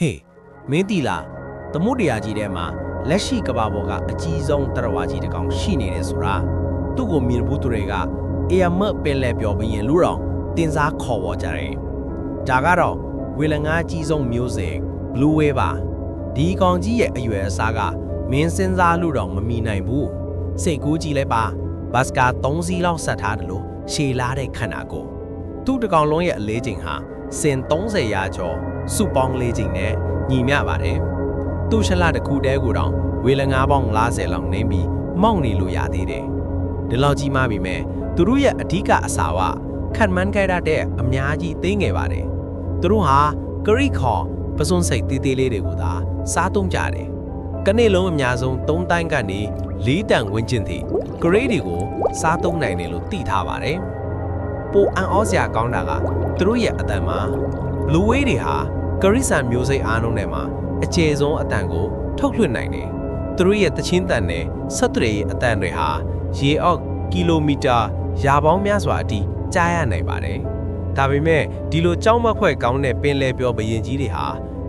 ဟေးမင်းတီလားသမုဒ္ဒရာကြီးထဲမှာလက်ရှိကမ္ဘာပေါ်ကအကြီးဆုံးတရဝါကြီးတစ်ကောင်ရှိနေတယ်ဆိုတာသူ့ကိုမြင်ဘူးသူတွေကအေယမတ်ပင်လဲပြောပြီးရင်လူတော်တင်စားခေါ်ဝေါ်ကြတယ်ဒါကတော့ဝေလငါကြီးဆုံးမျိုးစေ့ Blue Wave ပါဒီကောင်ကြီးရဲ့အရွယ်အစားကမင်းစင်းစားလူတော်မမီနိုင်ဘူးစိတ်ကူးကြည့်လိုက်ပါဘတ်စကာ3စီးလောက်ဆက်ထားတယ်လို့ရှည်လာတဲ့ခန္ဓာကိုယ် သူ့တစ်ကောင်လုံးရဲ့အလေးချိန်ဟာစင်30ရာကျော်စုပေါင်းလေးချိန်နဲ့ညီမျှပါတယ်။သူ့ရှလတစ်ခုတည်းကိုတောင်ဝေလငါးပေါင်း90လောက်နှင်းပြီးမောက်နေလို့ရသေးတယ်။ဒီလောက်ကြီးမှပြီမဲ့သူတို့ရဲ့အဓိကအစာဝခတ်မန်းခဲ့ရတဲ့အများကြီးသိငယ်ပါတယ်။သူတို့ဟာဂရိခေါ်ပစွန်စိတ်သေးသေးလေးတွေကိုသာစားသုံးကြတယ်။ကနေ့လုံးအများဆုံး3တိုင်းကနေ4တန်ဝန်းကျင်ထိဂရိတွေကိုစားသုံးနိုင်တယ်လို့သိထားပါတယ်။ ပိုအံ့ဩစရာကောင်းတာကသူတို့ရဲ့အတန်မှာလူဝေးတွေဟာကရိဆန်မျိုးစိတ်အားလုံးထဲမှာအကျယ်ဆုံးအတန်ကိုထုတ်လွှင့်နိုင်တယ်။သူတို့ရဲ့တချင်းတန်နဲ့ဆက်သွယ်ရေးအတန်တွေဟာရေအောက်ကီလိုမီတာရာပေါင်းများစွာအထိကြားရနိုင်ပါတယ်။ဒါပေမဲ့ဒီလိုကြောက်မက်ဖွဲ့ကောင်းတဲ့ပင်လယ်ပြောဘရင်ကြီးတွေဟာ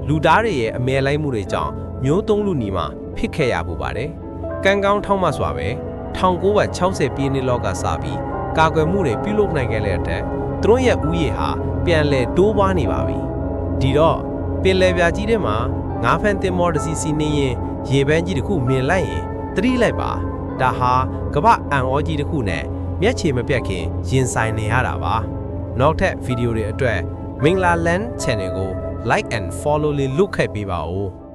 လူသားတွေရဲ့အမဲလိုက်မှုတွေကြောင့်မျိုးသုံးလူနီမှာဖြစ်ခဲ့ရပူပါတယ်။ကံကောင်းထောက်မှစွာပဲ1960ပြည့်နှစ်လောက်ကစပြီး ကာကွယ်မှုတွေပြုလုပ်နိုင်ခဲ့တဲ့အတွက်သူတို့ရဲ့ဥယျာဉ်ဟာပြန်လည်တိုးပွားနေပါပြီ။ဒီတော့ပင်လယ်ပြကြီးထဲမှာငါးဖန်တင်မောတစ်စီစီနေရင်ရေပန်းကြီးတစ်ခုမြင်လိုက်ရင်သတိလိုက်ပါ။ဒါဟာကမ္ဘာအံဩကြီးတစ်ခုနဲ့မျက်ခြေမပြတ်ခင်ရင်ဆိုင်နေရတာပါ။နောက်ထပ်ဗီဒီယိုတွေအတွက်မင်္ဂလာ land channel ကို like and follow လေးလုပ်ခဲ့ပေးပါဦး။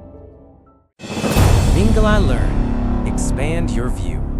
Mingala Learn. Expand your view.